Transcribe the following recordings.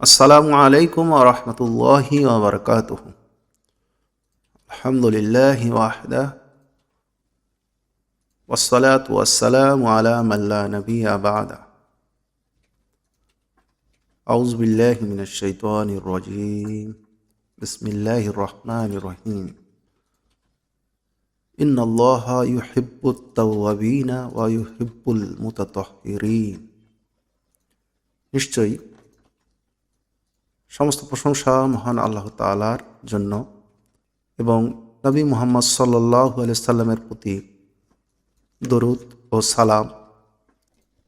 আসসালামু আলাইকুম রহমতুল্লাহি ওবরকাত আলহামদুলিল্লাহ ওয়াহদা والصلاة والسلام على من لا نبي بعده أعوذ بالله من الشيطان الرجيم بسم الله الرحمن الرحيم إن الله يحب التوابين ويحب المتطهرين নিশ্চয়ই সমস্ত প্রশংসা মহান আল্লাহ তালার জন্য এবং নবী মুহাম্মদ সাল্লাহ সাল্লামের প্রতি দরুদ ও সালাম।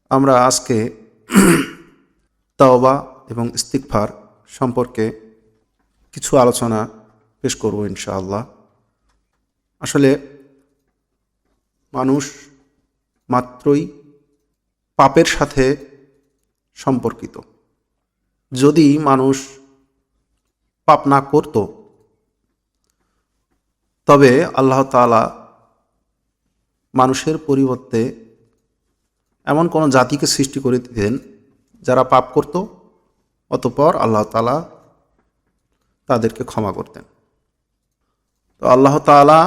আমরা আজকে তাওবা এবং ইস্তিকফার সম্পর্কে কিছু আলোচনা পেশ করব ইনশাআল্লাহ। আসলে মানুষ মাত্রই পাপের সাথে সম্পর্কিত। যদি মানুষ পাপ না করত, তবে আল্লাহ তালা মানুষের পরিবর্তে এমন কোনো জাতিকে সৃষ্টি করে দিতেন যারা পাপ করত, অতপর আল্লাহ তালা তাদেরকে ক্ষমা করতেন। তো আল্লাহ তালা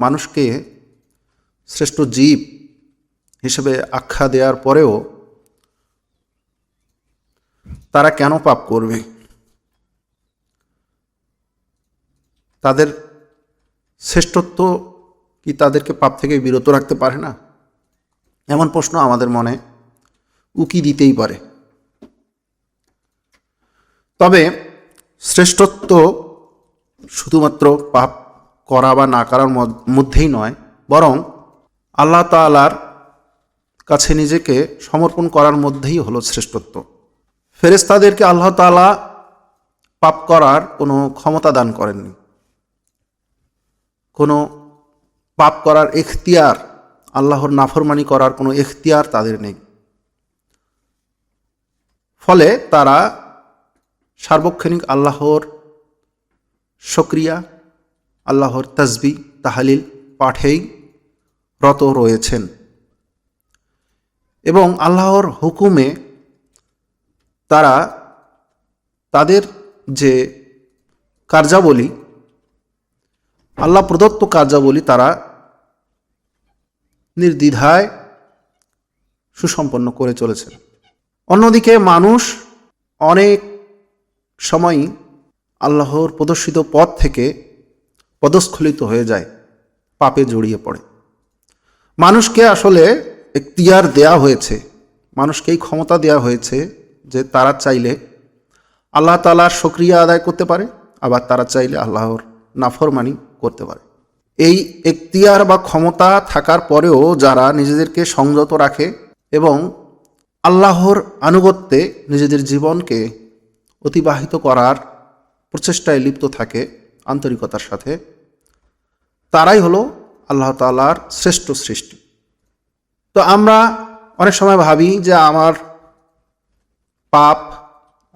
মানুষকে শ্রেষ্ঠ জীব হিসেবে আখ্যা দেওয়ার পরেও তারা কেন পাপ করবে? তাদের শ্রেষ্ঠত্ব কি তাদেরকে পাপ থেকে বিরত রাখতে পারে না? এমন প্রশ্ন আমাদের মনে উকি দিতেই পারে। তবে শ্রেষ্ঠত্ব শুধুমাত্র পাপ করা বা না করার মধ্যেই নয়, বরং আল্লাহ তালার কাছে নিজেকে সমর্পণ করার মধ্যেই হলো শ্রেষ্ঠত্ব। ফেরেস্তাদেরকে আল্লাহ তালা পাপ করার কোনো ক্ষমতা দান করেননি। কোনো পাপ করার এখতিয়ার, আল্লাহর নাফরমানি করার কোনো এখতিয়ার তাদের নেই। ফলে তারা সার্বক্ষণিক আল্লাহর সক্রিয়া আল্লাহর তসবি, তাহালিল পাঠেই রত রয়েছেন। এবং আল্লাহর হুকুমে তারা তাদের যে কার্যাবলী, আল্লাহ প্রদত্ত কার্যাবলী তারা নির্দ্বিধায় সুসম্পন্ন করে চলেছে অন্যদিকে মানুষ অনেক সময়ই আল্লাহর প্রদর্শিত পথ থেকে পদস্খলিত হয়ে যায়, পাপে জড়িয়ে পড়ে। মানুষকে আসলে এখতিয়ার দেয়া হয়েছে, মানুষকেই ক্ষমতা দেয়া হয়েছে যে তারা চাইলে আল্লাহ তালার সক্রিয়া আদায় করতে পারে, আবার তারা চাইলে আল্লাহর নাফরমানি করতে পারে। এই এখতিয়ার বা ক্ষমতা থাকার পরেও যারা নিজেদেরকে সংযত রাখে এবং আল্লাহর আনুগত্যে নিজেদের জীবনকে অতিবাহিত করার প্রচেষ্টায় লিপ্ত থাকে আন্তরিকতার সাথে, তারাই হলো আল্লাহ তালার শ্রেষ্ঠ সৃষ্টি। তো আমরা অনেক সময় ভাবি যে আমার পাপ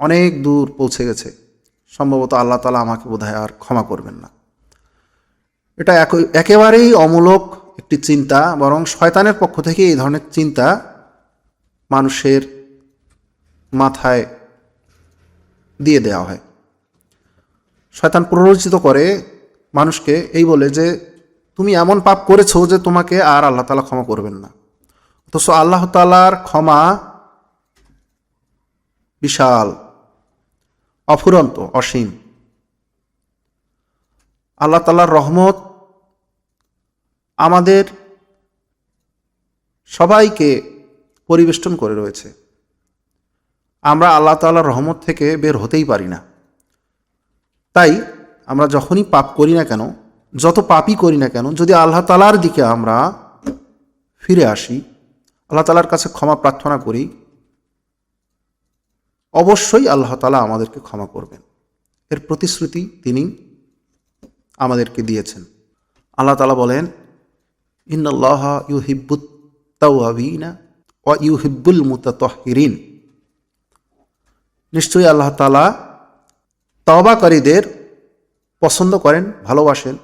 অনেক দূর পৌঁছে গেছে। সম্ভবত আল্লাহ তালা আমাকে বোধহয় আর ক্ষমা করবেন না। এটা একেবারেই অমূলক একটি চিন্তা, বরং শয়তানের পক্ষ থেকে এই ধরনের চিন্তা মানুষের মাথায় দিয়ে দেওয়া হয়। শয়তান প্ররোচিত করে মানুষকে এই বলে যে, তুমি এমন পাপ করেছ যে তোমাকে আর আল্লাহ তালা ক্ষমা করবেন না। অথচ আল্লাহ তালার ক্ষমা বিশাল, অফুরন্ত, অসীম। আল্লাহ তালার রহমত আমাদের সবাইকে পরিবেষ্টন করে রয়েছে। আমরা আল্লাহ তাল্লাহর রহমত থেকে বের হতেই পারি না। তাই আমরা যখনই পাপ করি না কেন, যত পাপই করি না কেন, যদি আল্লাহ তালার দিকে আমরা ফিরে আসি, আল্লাহ তালার কাছে ক্ষমা প্রার্থনা করি অবশ্যই আল্লাহ তালা আমাদেরকে ক্ষমা করবেন। এর প্রতিশ্রুতি তিনি আমাদেরকে দিয়েছেন। আল্লাহ তালা বলেন ইন্নআল্লাহ ইউহিব্বুত তাওয়াবিনা ও ইউ ইউহিব্বুল মুতাতহিরিন। নিশ্চয়ই আল্লাহ তালা তবাকারীদের পছন্দ করেন, ভালোবাসেন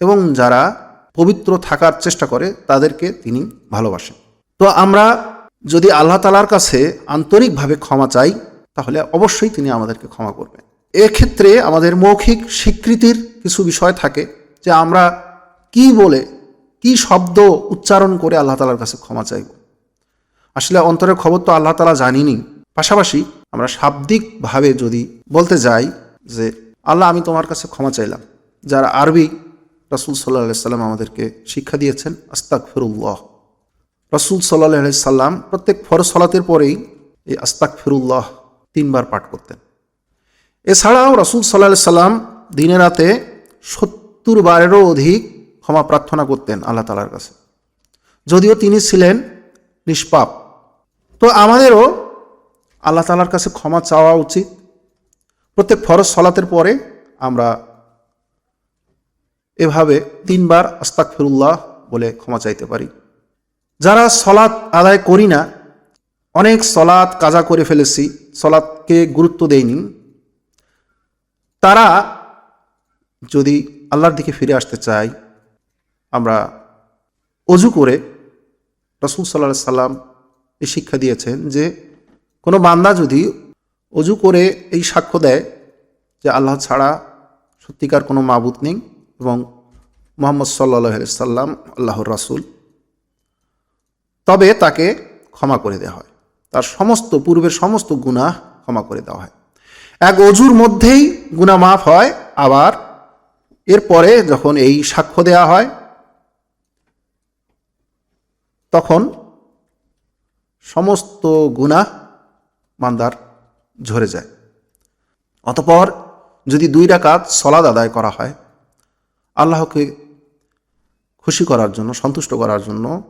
এবং যারা পবিত্র থাকার চেষ্টা করে তাদেরকে তিনি ভালোবাসেন। তো আমরা যদি আল্লাহ তালার কাছে আন্তরিকভাবে ক্ষমা চাই তাহলে অবশ্যই তিনি আমাদেরকে ক্ষমা করবেন। এক্ষেত্রে আমাদের মৌখিক স্বীকৃতির কিছু বিষয় থাকে যে আমরা কি বলে, কি শব্দ উচ্চারণ করে আল্লাহ তালার কাছে ক্ষমা চাইব। আসলে অন্তরের খবর তো আল্লাহ তালা জানিনি পাশাপাশি আমরা শাব্দিকভাবে যদি বলতে যাই যে, আল্লাহ, আমি তোমার কাছে ক্ষমা চাইলাম। যারা আরবি রসুল সাল্লাহ সাল্লাম আমাদেরকে শিক্ষা দিয়েছেন আস্তাক ফিরুল্লাহ রসুল সাল্লাহ সাল্লাম প্রত্যেক ফরজ সলাতের পরেই এই আস্তাক ফিরুল্লাহ তিনবার পাঠ করতেন। এছাড়াও রসুল সাল্লাহ সাল্লাম দিনে রাতে সত্তর বারেরও অধিক ক্ষমা প্রার্থনা করতেন আল্লাহ তালার কাছে। যদিও তিনি ছিলেন নিষ্পাপ। তো আমাদেরও আল্লাহ তালার কাছে ক্ষমা চাওয়া উচিত। প্রত্যেক ফরজ সলাতের পরে আমরা এভাবে তিনবার আস্তাক ফিরুল্লাহ বলে ক্ষমা চাইতে পারি। যারা সলাৎ আদায় করি না অনেক সলাৎ কাজা করে ফেলেছি, সলাৎকে গুরুত্ব দেয়নি তারা যদি আল্লাহর দিকে ফিরে আসতে চায়, আমরা অজু করে রসুল সাল্লাহ সাল্লাম এই শিক্ষা দিয়েছেন যে, কোনো বান্দা যদি অজু করে এই সাক্ষ্য দেয় যে আল্লাহ ছাড়া সত্যিকার কোনো মাবুত নেই এবং মোহাম্মদ সাল্লাহ সাল্লাম আল্লাহর রাসুল, তবে তাকে ক্ষমা করে দেওয়া হয়। তার সমস্ত পূর্বের সমস্ত গুনাহ ক্ষমা করে দেওয়া হয়। এক অজুর মধ্যেই গুণা মাফ হয়, আবার এরপরে যখন এই সাক্ষ্য দেওয়া হয়, তখন সমস্ত গুনাহ মান্দার ঝরে যায়। অতপর যদি দুই রাকাত সলাদ আদায় করা হয়, আল্লাহকে খুশি করার জন্য, সন্তুষ্ট করার জন্য,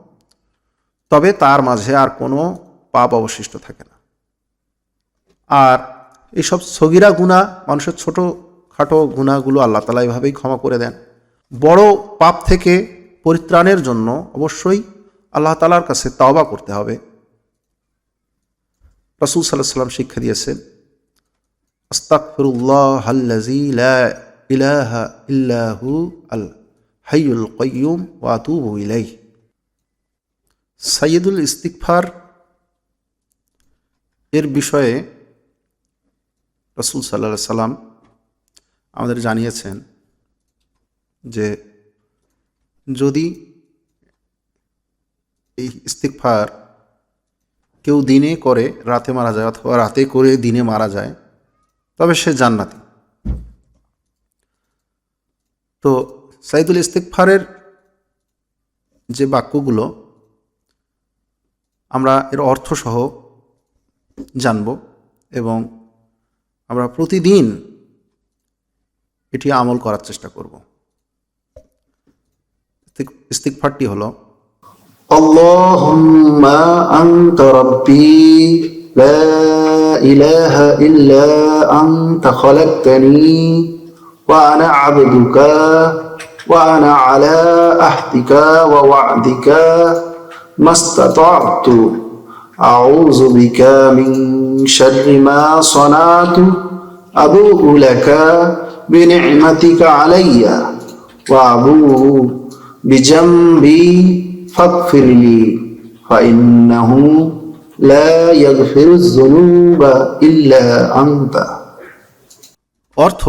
তবে তার মাঝে আর কোনো পাপ অবশিষ্ট থাকে না। আর এইসব সগিরা গুণা, মানুষের ছোট খাটো গুণাগুলো আল্লাহ তালা এভাবেই ক্ষমা করে দেন। বড় পাপ থেকে পরিত্রাণের জন্য অবশ্যই আল্লাহ তালার কাছে তাওবা করতে হবে। রসুল সাল্লাহ সাল্লাম শিক্ষা দিয়েছেন আস্তাকফিরুল্লাহ আল সাইয়দুল ইস্তিকফার এর বিষয়ে রসুল সাল্লা সাল্লাম আমাদের জানিয়েছেন যে যদি এই ইস্তিকফার কেউ দিনে করে, রাতে মারা যায় অথবা রাতে করে দিনে মারা যায়, তবে সে জান্নাতি। তো সাইদুল ইস্তিকফারের যে বাক্যগুলো, আমরা এর অর্থসহ জানব এবং আমরা প্রতিদিন এটি আমল করার চেষ্টা করব। ইস্তিকফারটি হলো, আল্লাহুম্মা আলা আহদিকা ওয়া ওয়া'দিকা মাস্তাতা'তু أعوذ بك من شر ما صنعت أبوء لك بنعمتك علي وأبوء بجنبي فاغفر لي فإنه لا يغفر الذنوب إلا أنت অর্থ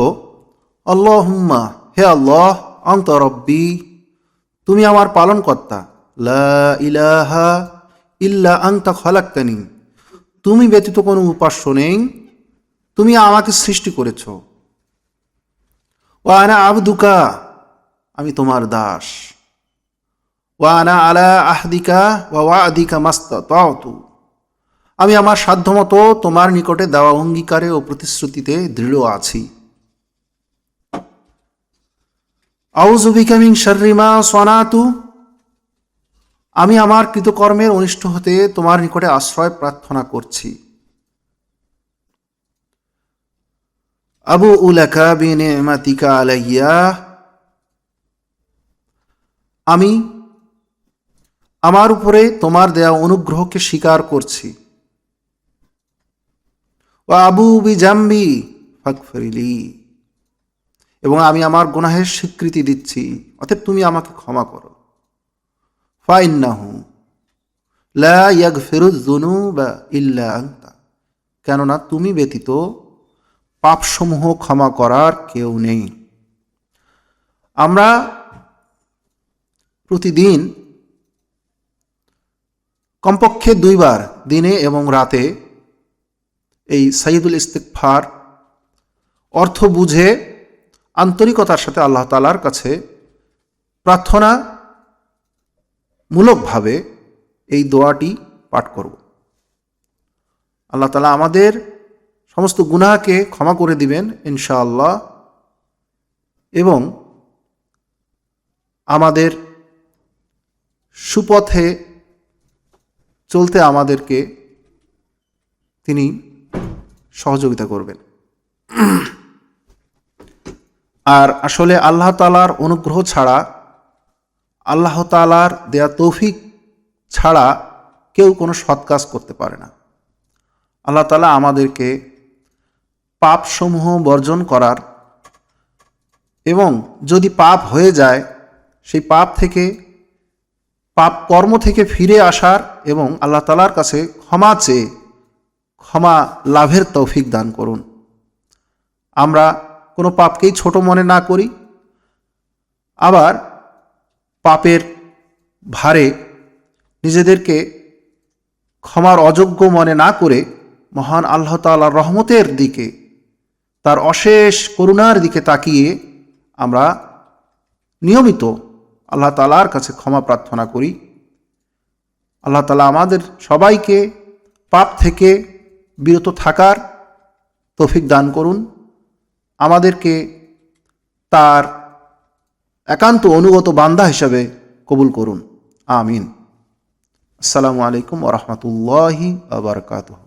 আল্লাহুম্মা হে আল্লাহ অন্ত রব্বি তুমি আমার পালনকর্তা লা ইলাহা ইল্লা আংতা খলাক্তানি। তুমি ব্যতীত কোনো উপাস্য নেই। তুমি আমাকে সৃষ্টি করেছ। ও আনা আবদুকা, আমি তোমার দাস। ওয়ানা আলা আহদিকা ওয়া ওয়াদিকা মাস্ত তাওতু আমি আমার সাধ্যমতো তোমার নিকটে দেওয়া অঙ্গীকারে ও প্রতিশ্রুতিতে দৃঢ় আছি। আউজুবিকা মিং শর্রিমা সনাতু। আমি আমার কৃতকর্মের অনিষ্ট হতে তোমার নিকটে আশ্রয় প্রার্থনা করছি। আবু উলাকা বিনে মাতিকা আলাইয়া, আমি আমার উপরে তোমার দেয়া অনুগ্রহকে স্বীকার করছি। ও আবু বি জাম্বি ফাকফরিলি এবং আমি আমার গুনাহের স্বীকৃতি দিচ্ছি। অতএব তুমি আমাকে ক্ষমা করো। লা ইল্লা কেননা তুমি ব্যতীত পাপসমূহ ক্ষমা করার কেউ নেই। আমরা প্রতিদিন কমপক্ষে দুইবার দিনে এবং রাতে এই সাইদুল ইস্তিকফার অর্থ বুঝে আন্তরিকতার সাথে আল্লাহ তালার কাছে প্রার্থনা মূলকভাবে এই দোয়াটি পাঠ করব। আল্লাহ তালা আমাদের সমস্ত গুনাহকে ক্ষমা করে দিবেন ইনশাআল্লাহ এবং আমাদের সুপথে চলতে আমাদেরকে তিনি সহযোগিতা করবেন। আর আসলে আল্লাহ তালার অনুগ্রহ ছাড়া আল্লাহ তালার দেয়া তৌফিক ছাড়া কেউ কোনো সৎ কাজ করতে পারে না। আল্লাহ তালা আমাদেরকে পাপসমূহ বর্জন করার এবং যদি পাপ হয়ে যায়, সেই পাপ থেকে, পাপ কর্ম থেকে ফিরে আসার এবং আল্লাহ তালার কাছে ক্ষমা চেয়ে ক্ষমা লাভের তৌফিক দান করুন। আমরা কোনো পাপকেই ছোট মনে না করি। আবার পাপের ভারে নিজেদেরকে ক্ষমার অযোগ্য মনে না করে মহান আল্লাহ তাল্লাহর রহমতের দিকে, তার অশেষ করুণার দিকে তাকিয়ে আমরা নিয়মিত আল্লাহ তালার কাছে ক্ষমা প্রার্থনা করি। আল্লাহ তালা আমাদের সবাইকে পাপ থেকে বিরত থাকার তৌফিক দান করুন। আমাদেরকে তার একান্ত অনুগত বান্দা হিসাবে কবুল করুন। আমিন। আসসালামু আলাইকুম ওরহমতুল্লাহি আবরকাতহ